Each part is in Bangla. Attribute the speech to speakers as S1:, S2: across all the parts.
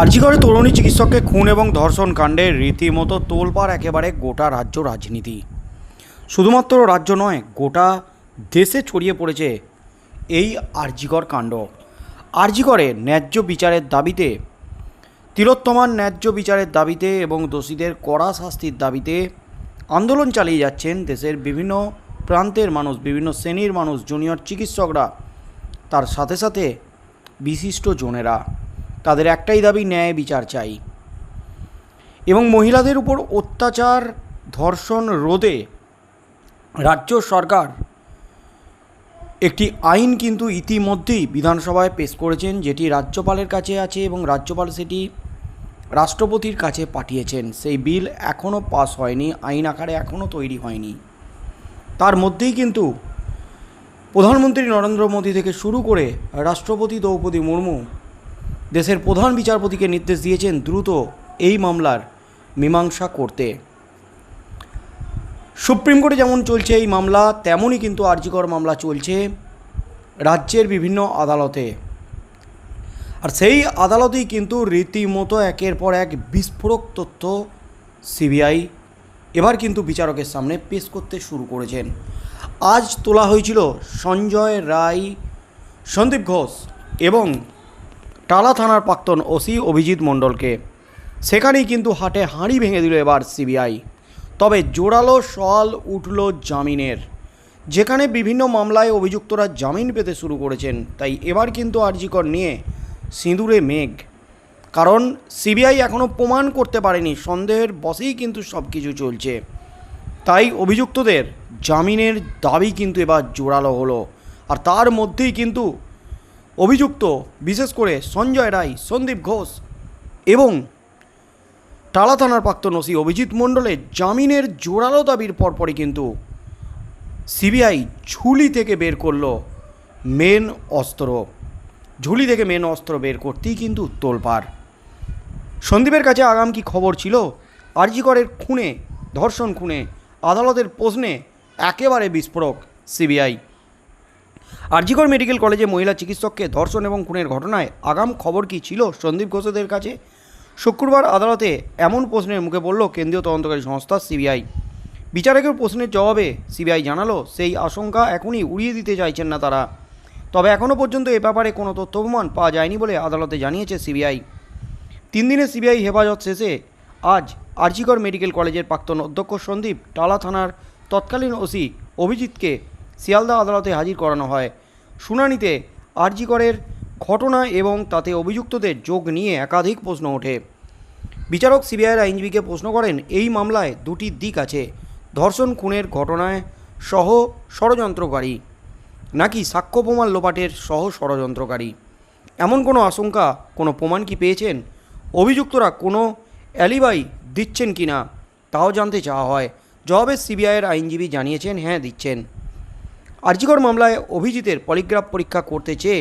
S1: আরজিগড়ে তরুণী চিকিৎসককে খুন এবং ধর্ষণ কাণ্ডে রীতিমতো তোলপাড় একেবারে গোটা রাজ্য রাজনীতি। শুধুমাত্র রাজ্য নয়, গোটা দেশে ছড়িয়ে পড়েছে এই আরজিগড় কাণ্ড। আরজিগড়ে ন্যায্য বিচারের দাবিতে, তিলোত্তমার ন্যায্য বিচারের দাবিতে এবং দোষীদের কড়া শাস্তির দাবিতে আন্দোলন চালিয়ে যাচ্ছেন দেশের বিভিন্ন প্রান্তের মানুষ, বিভিন্ন শ্রেণির মানুষ, জুনিয়র চিকিৎসকরা। তার সাথে সাথে বিশিষ্ট জনেরা। তাদের একটাই দাবি, ন্যায় বিচার চাই। এবং মহিলাদের উপর অত্যাচার, ধর্ষণ রোধে রাজ্য সরকার একটি আইন কিন্তু ইতিমধ্যেই বিধানসভায় পেশ করেছেন, যেটি রাজ্যপালের কাছে আছে এবং রাজ্যপাল সেটি রাষ্ট্রপতির কাছে পাঠিয়েছেন। সেই বিল এখনও পাস হয়নি, আইন আকারে এখনও তৈরি হয়নি। তার মধ্যেই কিন্তু প্রধানমন্ত্রী নরেন্দ্র মোদী থেকে শুরু করে রাষ্ট্রপতি দ্রৌপদী মুর্মু দেশের প্রধান বিচারপতিকে নির্দেশ দিয়েছেন দ্রুত এই মামলার মীমাংসা করতে। সুপ্রিম কোর্টে যেমন চলছে এই মামলা, তেমনই কিন্তু আর্জিকর মামলা চলছে রাজ্যের বিভিন্ন আদালতে। আর সেই আদালতেই কিন্তু রীতিমতো একের পর এক বিস্ফোরক তথ্য সিবিআই এবার কিন্তু বিচারকের সামনে পেশ করতে শুরু করেছেন। আজ তোলা হয়েছিল সঞ্জয় রায়, সন্দীপ ঘোষ এবং টালা থানার প্রাক্তন ওসি অভিজিৎ মণ্ডলকে। সেখানেই কিন্তু হাটে হাঁড়ি ভেঙে দিল এবার সিবিআই। তবে জোরালো সল উঠল জামিনের। যেখানে বিভিন্ন মামলায় অভিযুক্তরা জামিন পেতে শুরু করেছেন, তাই এবার কিন্তু আরজিকর নিয়ে সিঁদুরে মেঘ। কারণ সিবিআই এখনও প্রমাণ করতে পারেনি, সন্দেহের বসেই কিন্তু সব কিছু চলছে। তাই অভিযুক্তদের জামিনের দাবি কিন্তু এবার জোরালো হলো। আর তার মধ্যেই কিন্তু অভিযুক্ত, বিশেষ করে সঞ্জয় রায়, সন্দীপ ঘোষ এবং টালা থানার প্রাক্তন ওসি অভিজিৎ মণ্ডলের জামিনের জোরালো দাবির পরপরই কিন্তু সিবিআই ঝুলি থেকে বের করল মেন অস্ত্র। ঝুলি থেকে মেন অস্ত্র বের করতেই কিন্তু তোলপাড়। সন্দীপের কাছে আগাম কি খবর ছিল? আরজিকরের খুনে, ধর্ষণ খুনে, আদালতের প্রশ্নে একেবারে বিস্ফোরক সিবিআই। আরজিকর মেডিকেল কলেজে মহিলা চিকিৎসককে ধর্ষণ এবং খুনের ঘটনায় আগাম খবর কি ছিল সন্দীপ ঘোষদের কাছে? শুক্রবার আদালতে এমন প্রশ্নের মুখে পড়ল কেন্দ্রীয় তদন্তকারী সংস্থা সিবিআই। বিচারকের প্রশ্নের জবাবে সিবিআই জানালো, সেই আশঙ্কা এখনই উড়িয়ে দিতে চাইছেন না তারা। তবে এখনও পর্যন্ত এ ব্যাপারে কোনো তথ্য প্রমাণ পাওয়া যায়নি বলে আদালতে জানিয়েছে সিবিআই। তিন দিনের সিবিআই হেফাজত শেষে আজ আরজিকর মেডিকেল কলেজের প্রাক্তন অধ্যক্ষ সন্দীপ, টালা থানার তৎকালীন ওসি অভিজিৎকে শিয়ালদা আদালতে হাজির করানো হয়। শুনানিতে আরজিকরের ঘটনা এবং তাতে অভিযুক্তদের যোগ নিয়ে একাধিক প্রশ্ন ওঠে। বিচারক সিবিআইয়ের আইনজীবীকে প্রশ্ন করেন, এই মামলায় দুটি দিক আছে, ধর্ষণ খুনের ঘটনায় সহ ষড়যন্ত্রকারী নাকি সাক্ষ্য প্রমাণ লোপাটের সহ ষড়যন্ত্রকারী? এমন কোনো আশঙ্কা, কোনো প্রমাণ কি পেয়েছেন? অভিযুক্তরা কোনো অ্যালিবাই দিচ্ছেন কি না? তাও জানতে চাওয়া হয়। জবাবে সিবিআইয়ের আইনজীবী জানিয়েছেন হ্যাঁ দিচ্ছেন। আর্জিকর মামলায় অভিজিতের পলিগ্রাফ পরীক্ষা করতে চেয়ে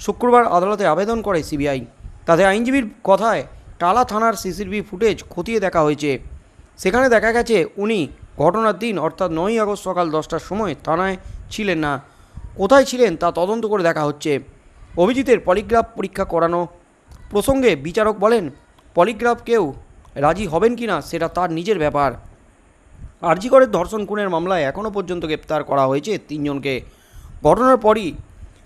S1: শুক্রবার আদালতে আবেদন করে সিবিআই। তাতে আইনজীবীর কথায় টালা থানার সিসিটিভি ফুটেজ খতিয়ে দেখা হয়েছে। সেখানে দেখা গেছে, উনি ঘটনার দিন, অর্থাৎ নয়ই আগস্ট সকাল দশটার সময় থানায় ছিলেন না। কোথায় ছিলেন তা তদন্ত করে দেখা হচ্ছে। অভিজিতের পলিগ্রাফ পরীক্ষা করানো প্রসঙ্গে বিচারক বলেন, পলিগ্রাফ কেউ রাজি হবেন কি না সেটা তার নিজের ব্যাপার। আরজিকরের ধর্ষণ খুনের মামলায় এখনও পর্যন্ত গ্রেপ্তার করা হয়েছে তিনজনকে। ঘটনার পরই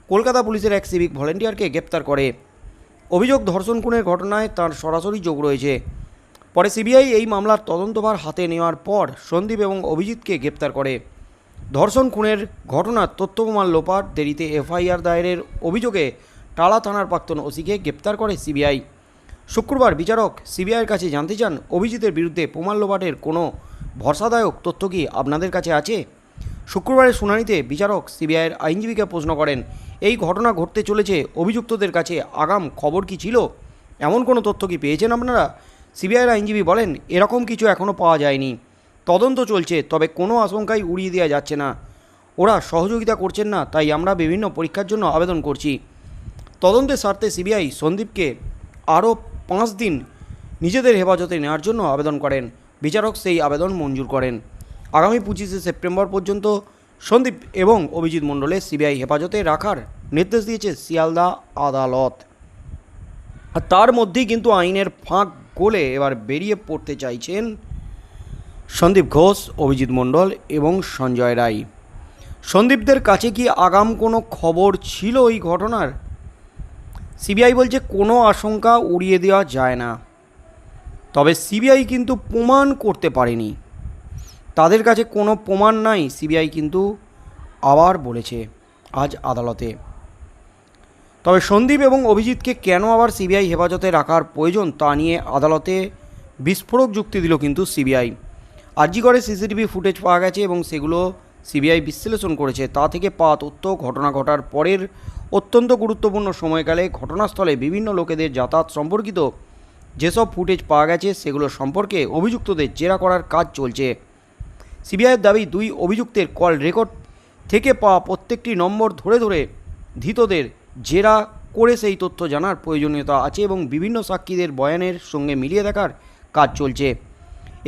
S1: কলকাতা পুলিশের এক সিভিক ভলেন্টিয়ারকে গ্রেপ্তার করে। অভিযোগ, ধর্ষণ খুনের ঘটনায় তার সরাসরি যোগ রয়েছে। পরে সিবিআই এই মামলার তদন্তভার হাতে নেওয়ার পর সন্দীপ এবং অভিজিৎকে গ্রেপ্তার করে। ধর্ষণ খুনের ঘটনার তথ্য প্রমাণ লোপাট দেরিতে এফআইআর দায়েরের অভিযোগে টালা থানার প্রাক্তন ওসিকে গ্রেপ্তার করে সিবিআই। শুক্রবার বিচারক সিবিআইয়ের কাছে জানতে চান, অভিজিতের বিরুদ্ধে প্রমাণ লোপাটের কোনো ভরসাদায়ক তথ্য কি আপনাদের কাছে আছে? শুক্রবারের শুনানিতে বিচারক সিবিআইয়ের আইনজীবীকে প্রশ্ন করেন, এই ঘটনা ঘটতে চলেছে, অভিযুক্তদের কাছে আগাম খবর কি ছিল? এমন কোনো তথ্য কি পেয়েছেন আপনারা? সিবিআইয়ের আইনজীবী বলেন, এরকম কিছু এখনও পাওয়া যায়নি। তদন্ত চলছে, তবে কোনো আশঙ্কাই উড়িয়ে দেওয়া যাচ্ছে না। ওরা সহযোগিতা করছেন না, তাই আমরা বিভিন্ন পরীক্ষার জন্য আবেদন করছি। তদন্তের স্বার্থে সিবিআই সন্দীপকে আরও পাঁচ দিন নিজেদের হেফাজতে নেওয়ার জন্য আবেদন করেন। বিচারক সেই আবেদন মঞ্জুর করেন। আগামী পঁচিশে সেপ্টেম্বর পর্যন্ত সন্দীপ এবং অভিজিৎ মণ্ডলে সিবিআই হেফাজতে রাখার নির্দেশ দিয়েছে শিয়ালদা আদালত। আর তার মধ্যেই কিন্তু আইনের ফাঁক গোলে এবার বেরিয়ে পড়তে চাইছেন সন্দীপ ঘোষ, অভিজিৎ মণ্ডল এবং সঞ্জয় রায়। সন্দীপদের কাছে কি আগাম কোনো খবর ছিল ওই ঘটনার? সিবিআই বলছে কোনো আশঙ্কা উড়িয়ে দেওয়া যায় না। তবে সিবিআই কিন্তু প্রমাণ করতে পারেনি। তাদের কাছে কোনো প্রমাণ নাই, সিবিআই কিন্তু আবার বলেছে আজ আদালতে। তবে সন্দীপ এবং অভিজিৎকে কেন আবার সিবিআই হেফাজতে রাখার প্রয়োজন তা নিয়ে আদালতে বিস্ফোরক যুক্তি দিল কিন্তু সিবিআই। আরজি করে সিসিটিভি ফুটেজ পাওয়া গেছে এবং সেগুলো সিবিআই বিশ্লেষণ করেছে। তা থেকে পাওয়া তথ্য ঘটনা ঘটার পরের অত্যন্ত গুরুত্বপূর্ণ সময়কালে ঘটনাস্থলে বিভিন্ন লোকেদের যাতায়াত সম্পর্কিত যেসব ফুটেজ পাওয়া গেছে সেগুলো সম্পর্কে অভিযুক্তদের জেরা করার কাজ চলছে। সিবিআইয়ের দাবি, দুই অভিযুক্তের কল রেকর্ড থেকে পাওয়া প্রত্যেকটি নম্বর ধরে ধরে ধৃতদের জেরা করে সেই তথ্য জানার প্রয়োজনীয়তা আছে এবং বিভিন্ন সাক্ষীদের বয়ানের সঙ্গে মিলিয়ে দেখার কাজ চলছে।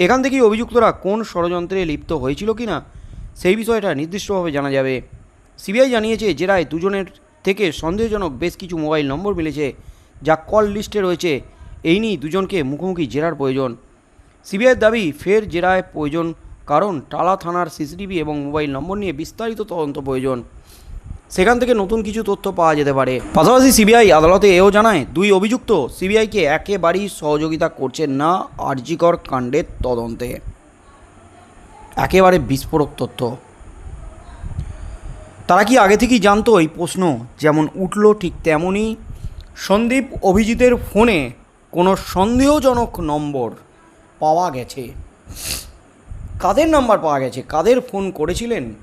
S1: এখান থেকেই অভিযুক্তরা কোন ষড়যন্ত্রে লিপ্ত হয়েছিল কি না সেই বিষয়টা নির্দিষ্টভাবে জানা যাবে। সিবিআই জানিয়েছে, জেরায় দুজনের থেকে সন্দেহজনক বেশ কিছু মোবাইল নম্বর মিলেছে যা কল লিস্টে রয়েছে। এই নিয়েই দুজনকে মুখোমুখি জেরার প্রয়োজন। সিবিআইয়ের দাবি, ফের জেরায় প্রয়োজন কারণ টালা থানার সিসিটিভি এবং মোবাইল নম্বর নিয়ে বিস্তারিত তদন্ত প্রয়োজন। সেখান থেকে নতুন কিছু তথ্য পাওয়া যেতে পারে। পাশাপাশি সিবিআই আদালতে এও জানায়, দুই অভিযুক্ত সিবিআইকে একেবারেই সহযোগিতা করছেন না আরজিকর কাণ্ডের তদন্তে। একেবারে বিস্ফোরক তথ্য। তারা কি আগে থেকেই জানতো এই প্রশ্ন? যেমন উঠল ঠিক তেমনই। সন্দীপ অভিজিতের ফোনে কোনো সন্দেহজনক নম্বর পাওয়া গেছে। কাদের নাম্বার পাওয়া গেছে? কাদের ফোন করেছিলেন?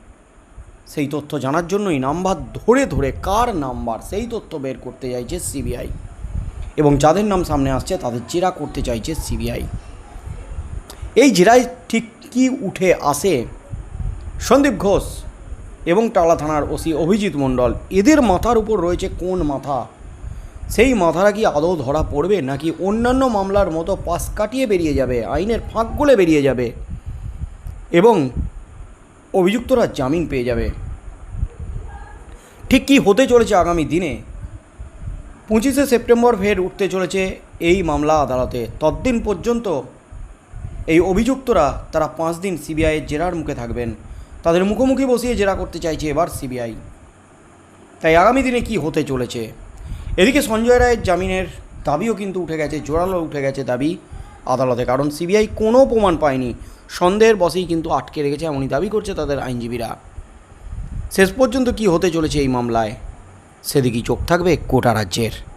S1: সেই তথ্য জানার জন্যই নাম্বার ধরে ধরে কার নাম্বার সেই তথ্য বের করতে চাইছে সিবিআই। এবং যাদের নাম সামনে আসছে তাদের জেরা করতে চাইছে সিবিআই। এই জেরায় ঠিক কি উঠে আসে? সন্দীপ ঘোষ এবং টালা থানার ওসি অভিজিৎ মণ্ডল, এদের মাথার উপর রয়েছে কোন মাথা? সেই মাথারা কি আদৌ ধরা পড়বে নাকি অন্যান্য মামলার মতো পাশ কাটিয়ে বেরিয়ে যাবে, আইনের ফাঁক গলে বেরিয়ে যাবে এবং অভিযুক্তরা জামিন পেয়ে যাবে? ঠিক কী হতে চলেছে আগামী দিনে? পঁচিশে সেপ্টেম্বর ফের উঠতে চলেছে এই মামলা আদালতে। ততদিন পর্যন্ত এই অভিযুক্তরা তারা পাঁচ দিন সিবিআইয়ের জেরার মুখে থাকবেন। তাদের মুখোমুখি বসিয়ে জেরা করতে চাইছে এবার সিবিআই। তাই আগামী দিনে কি হতে চলেছে? এদিকে সঞ্জয় রায়ের জামিনের দাবিও কিন্তু উঠে গেছে, জোরালো উঠে গেছে দাবি আদালতে, কারণ সিবিআই কোনো প্রমাণ পায়নি। সন্দেহের বসেই কিন্তু আটকে রেখেছে, এমনই দাবি করছে তাদের আইনজীবীরা। শেষ পর্যন্ত কি হতে চলেছে এই মামলায়? সেদিকেই চোখ থাকবে কোটা রাজ্যের।